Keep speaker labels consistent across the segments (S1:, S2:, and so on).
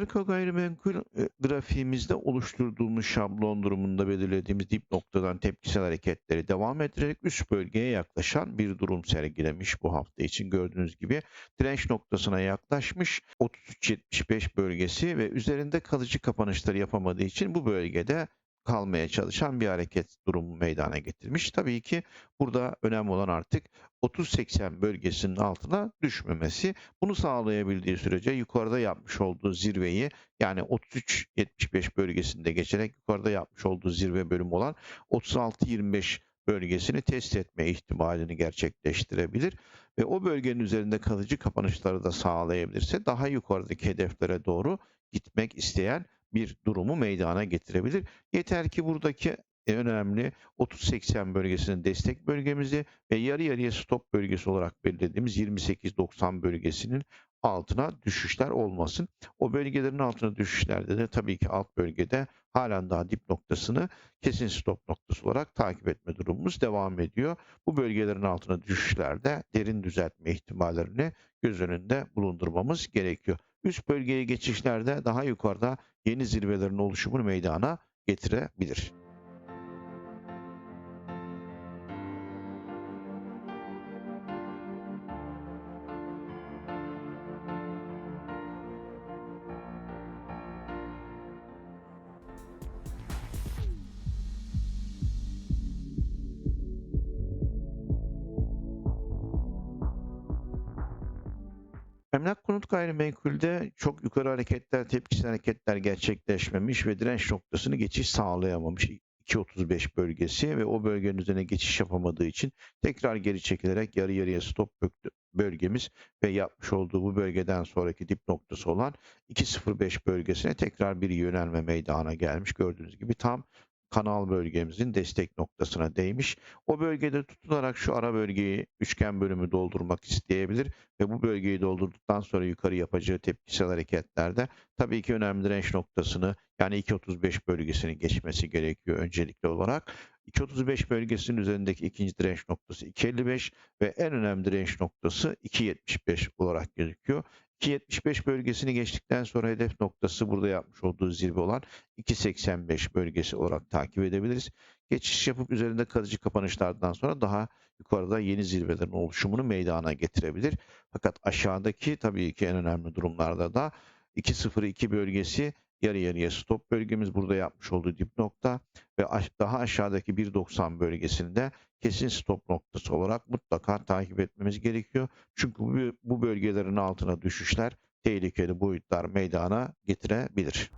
S1: Amerika gayrimenkul e, grafiğimizde oluşturduğumuz şablon durumunda belirlediğimiz dip noktadan tepkisel hareketleri devam ettirerek üst bölgeye yaklaşan bir durum sergilemiş bu hafta için. Gördüğünüz gibi direnç noktasına yaklaşmış 33.75 bölgesi ve üzerinde kalıcı kapanışları yapamadığı için bu bölgede kalmaya çalışan bir hareket durumu meydana getirmiş. Tabii ki burada önemli olan artık 30-80 bölgesinin altına düşmemesi. Bunu sağlayabildiği sürece yukarıda yapmış olduğu zirveyi yani 33-75 bölgesinde geçerek yukarıda yapmış olduğu zirve bölümü olan 36-25 bölgesini test etme ihtimalini gerçekleştirebilir ve o bölgenin üzerinde kalıcı kapanışları da sağlayabilirse daha yukarıdaki hedeflere doğru gitmek isteyen bir durumu meydana getirebilir. Yeter ki buradaki önemli 30-80 bölgesinin destek bölgemizi ve yarı yarıya stop bölgesi olarak belirlediğimiz 28-90 bölgesinin altına düşüşler olmasın. O bölgelerin altına düşüşlerde de tabii ki alt bölgede halen daha dip noktasını kesin stop noktası olarak takip etme durumumuz devam ediyor. Bu bölgelerin altına düşüşlerde derin düzeltme ihtimallerini göz önünde bulundurmamız gerekiyor. Üst bölgeye geçişlerde daha yukarıda yeni zirvelerin oluşumunu meydana getirebilir. Emlak konut gayrimenkulde çok yukarı hareketler, tepkisel hareketler gerçekleşmemiş ve direnç noktasını geçiş sağlayamamış. 2.35 bölgesi ve o bölgenin üzerine geçiş yapamadığı için tekrar geri çekilerek yarı yarıya stop bölgemiz ve yapmış olduğu bu bölgeden sonraki dip noktası olan 2.05 bölgesine tekrar bir yönelme meydana gelmiş. Gördüğünüz gibi tam kanal bölgemizin destek noktasına değmiş. O bölgede tutunarak şu ara bölgeyi üçgen bölümü doldurmak isteyebilir ve bu bölgeyi doldurduktan sonra yukarı yapacağı tepkisel hareketlerde tabii ki önemli direnç noktasını yani 2.35 bölgesini geçmesi gerekiyor öncelikli olarak. 2.35 bölgesinin üzerindeki ikinci direnç noktası 2.55 ve en önemli direnç noktası 2.75 olarak gözüküyor. 2.75 bölgesini geçtikten sonra hedef noktası burada yapmış olduğu zirve olan 2.85 bölgesi olarak takip edebiliriz. Geçiş yapıp üzerinde kalıcı kapanışlardan sonra daha yukarıda yeni zirvelerin oluşumunu meydana getirebilir. Fakat aşağıdaki tabii ki en önemli durumlarda da 2.02 bölgesi yarı yarıya stop bölgemiz burada yapmış olduğu dip nokta ve daha aşağıdaki 1.90 bölgesinde kesin stop noktası olarak mutlaka takip etmemiz gerekiyor. Çünkü bu bölgelerin altına düşüşler tehlikeli boyutlar meydana getirebilir.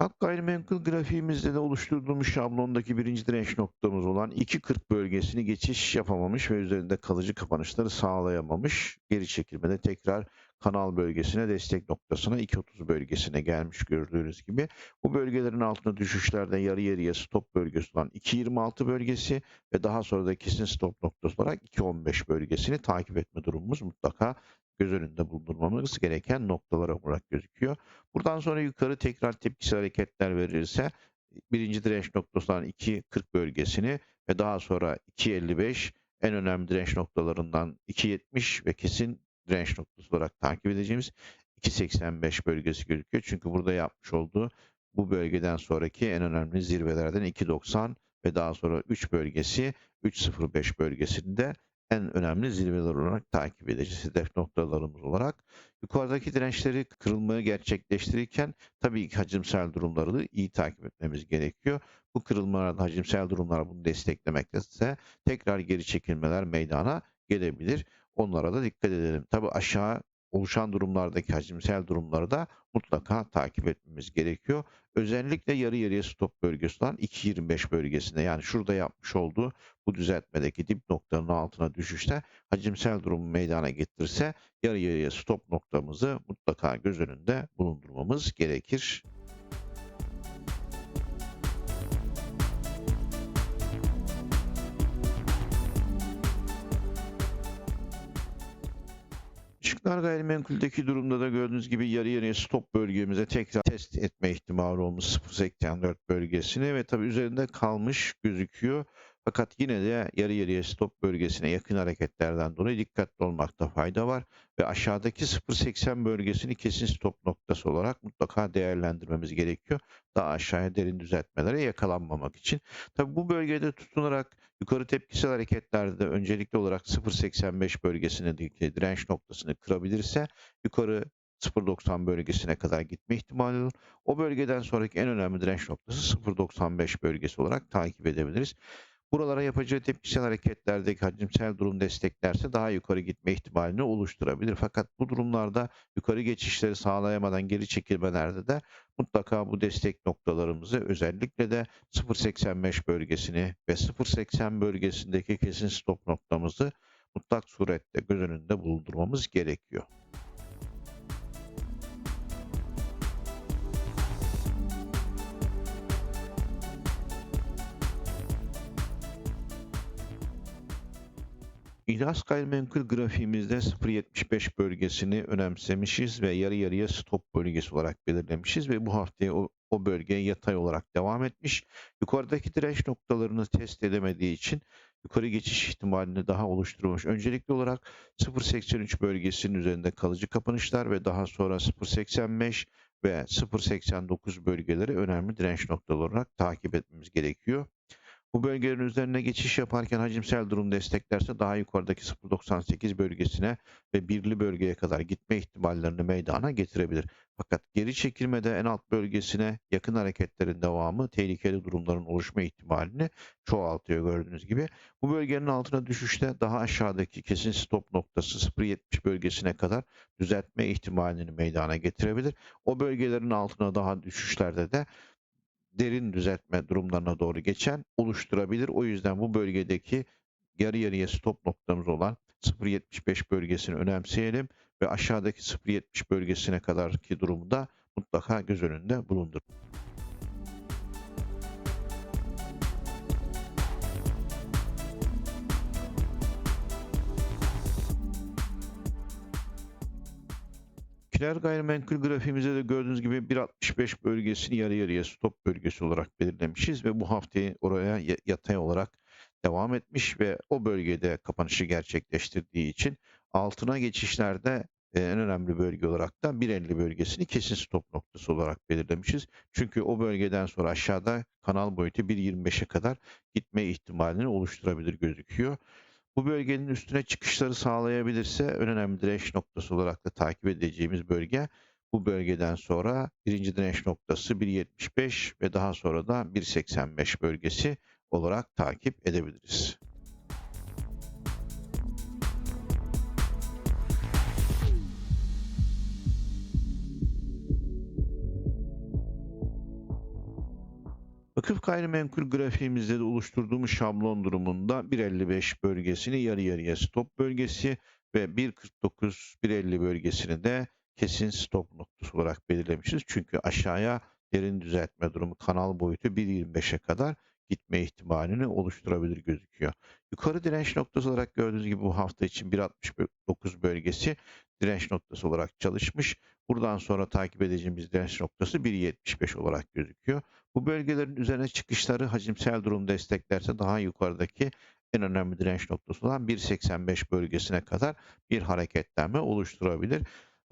S1: Hak gayrimenkul grafiğimizde de oluşturduğumuz şablondaki birinci direnç noktamız olan 2.40 bölgesini geçiş yapamamış ve üzerinde kalıcı kapanışları sağlayamamış. Geri çekilmede tekrar kanal bölgesine destek noktasına 2.30 bölgesine gelmiş gördüğünüz gibi. Bu bölgelerin altına düşüşlerde yarı yarıya stop bölgesi olan 2.26 bölgesi ve daha sonra da kesin stop noktası olarak 2.15 bölgesini takip etme durumumuz mutlaka göz önünde bulundurmamız gereken noktalar olarak gözüküyor. Buradan sonra yukarı tekrar tepkisel hareketler verirse birinci direnç noktası olan 2.40 bölgesini ve daha sonra 2.55 en önemli direnç noktalarından 2.70 ve kesin direnç noktası olarak takip edeceğimiz 2.85 bölgesi gözüküyor. Çünkü burada yapmış olduğu bu bölgeden sonraki en önemli zirvelerden 2.90 ve daha sonra 3 bölgesi 3.05 bölgesinde en önemli zirveler olarak takip edeceğiz hedef noktalarımız olarak. Yukarıdaki dirençleri kırılmayı gerçekleştirirken tabii ki hacimsel durumları da iyi takip etmemiz gerekiyor. Bu kırılmalarda hacimsel durumlar bunu desteklemekte ise tekrar geri çekilmeler meydana gelebilir. Onlara da dikkat edelim. Tabii aşağı oluşan durumlardaki hacimsel durumları da mutlaka takip etmemiz gerekiyor. Özellikle yarı yarıya stop bölgesi olan 2.25 bölgesinde yani şurada yapmış olduğu bu düzeltmedeki dip noktanın altına düşüşte hacimsel durumu meydana getirirse yarı yarıya stop noktamızı mutlaka göz önünde bulundurmamız gerekir. Açıklar gayrimenkuldeki durumda da gördüğünüz gibi yarı yarıya stop bölgemize tekrar test etme ihtimali olmuş 0.84 bölgesine ve tabi üzerinde kalmış gözüküyor. Fakat yine de yarı yarıya stop bölgesine yakın hareketlerden dolayı dikkatli olmakta fayda var. Ve aşağıdaki 0.80 bölgesini kesin stop noktası olarak mutlaka değerlendirmemiz gerekiyor. Daha aşağıya derin düzeltmelere yakalanmamak için. Tabi bu bölgede tutunarak yukarı tepkisel hareketlerde de öncelikli olarak 0.85 bölgesindeki direnç noktasını kırabilirse yukarı 0.90 bölgesine kadar gitme ihtimali olur. O bölgeden sonraki en önemli direnç noktası 0.95 bölgesi olarak takip edebiliriz. Buralara yapacağı tepkisel hareketlerdeki hacimsel durum desteklerse daha yukarı gitme ihtimalini oluşturabilir. Fakat bu durumlarda yukarı geçişleri sağlayamadan geri çekilmelerde de mutlaka bu destek noktalarımızı özellikle de 0.85 bölgesini ve 0.80 bölgesindeki kesin stop noktamızı mutlak surette göz önünde bulundurmamız gerekiyor. İhlas gayrimenkul grafiğimizde 0.75 bölgesini önemsemişiz ve yarı yarıya stop bölgesi olarak belirlemişiz ve bu haftaya o, o bölgeye yatay olarak devam etmiş. Yukarıdaki direnç noktalarını test edemediği için yukarı geçiş ihtimalini daha oluşturmuş. Öncelikli olarak 0.83 bölgesinin üzerinde kalıcı kapanışlar ve daha sonra 0.85 ve 0.89 bölgeleri önemli direnç noktaları olarak takip etmemiz gerekiyor. Bu bölgelerin üzerine geçiş yaparken hacimsel durum desteklerse daha yukarıdaki 0.98 bölgesine ve birli bölgeye kadar gitme ihtimallerini meydana getirebilir. Fakat geri çekilmede en alt bölgesine yakın hareketlerin devamı tehlikeli durumların oluşma ihtimalini çoğaltıyor gördüğünüz gibi. Bu bölgenin altına düşüşte daha aşağıdaki kesin stop noktası 0.70 bölgesine kadar düzeltme ihtimalini meydana getirebilir. O bölgelerin altına daha düşüşlerde de derin düzeltme durumlarına doğru geçen oluşturabilir. O yüzden bu bölgedeki yarı yarıya stop noktamız olan 0.75 bölgesini önemseyelim ve aşağıdaki 0.70 bölgesine kadarki durumu da mutlaka göz önünde bulundurun. Kiler gayrimenkul grafiğimizde de gördüğünüz gibi 1.65 bölgesini yarı yarıya stop bölgesi olarak belirlemişiz ve bu haftayı oraya yatay olarak devam etmiş ve o bölgede kapanışı gerçekleştirdiği için altına geçişlerde e, en önemli bölge olarak da 1.50 bölgesini kesin stop noktası olarak belirlemişiz. Çünkü o bölgeden sonra aşağıda kanal boyutu 1.25'e kadar gitme ihtimalini oluşturabilir gözüküyor. Bu bölgenin üstüne çıkışları sağlayabilirse en önemli direnç noktası olarak da takip edeceğimiz bölge bu bölgeden sonra birinci direnç noktası 1.75 ve daha sonra da 1.85 bölgesi olarak takip edebiliriz. Vakıf gayrimenkul grafiğimizde de oluşturduğumuz şablon durumunda 1.55 bölgesini yarı yarıya stop bölgesi ve 1.49-1.50 bölgesini de kesin stop noktası olarak belirlemişiz. Çünkü aşağıya derin düzeltme durumu kanal boyutu 1.25'e kadar gitme ihtimalini oluşturabilir gözüküyor. Yukarı direnç noktası olarak gördüğünüz gibi bu hafta için 1.69 bölgesi direnç noktası olarak çalışmış. Buradan sonra takip edeceğimiz direnç noktası 1.75 olarak gözüküyor. Bu bölgelerin üzerine çıkışları hacimsel durum desteklerse daha yukarıdaki en önemli direnç noktası olan 1.85 bölgesine kadar bir hareketlenme oluşturabilir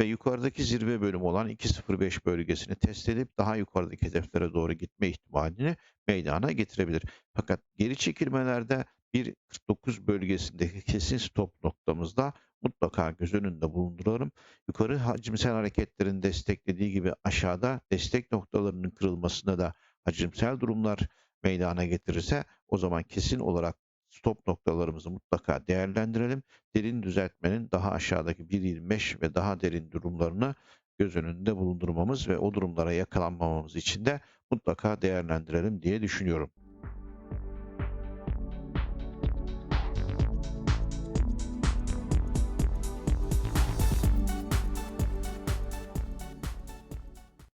S1: ve yukarıdaki zirve bölümü olan 2.05 bölgesini test edip daha yukarıdaki hedeflere doğru gitme ihtimalini meydana getirebilir. Fakat geri çekilmelerde 1.49 bölgesindeki kesin stop noktamızda mutlaka göz önünde bulunduralım. Yukarı hacimsel hareketlerin desteklediği gibi aşağıda destek noktalarının kırılmasına da hacimsel durumlar meydana getirirse o zaman kesin olarak stop noktalarımızı mutlaka değerlendirelim. Derin düzeltmenin daha aşağıdaki 1.25 ve daha derin durumlarını göz önünde bulundurmamız ve o durumlara yakalanmamamız için de mutlaka değerlendirelim diye düşünüyorum.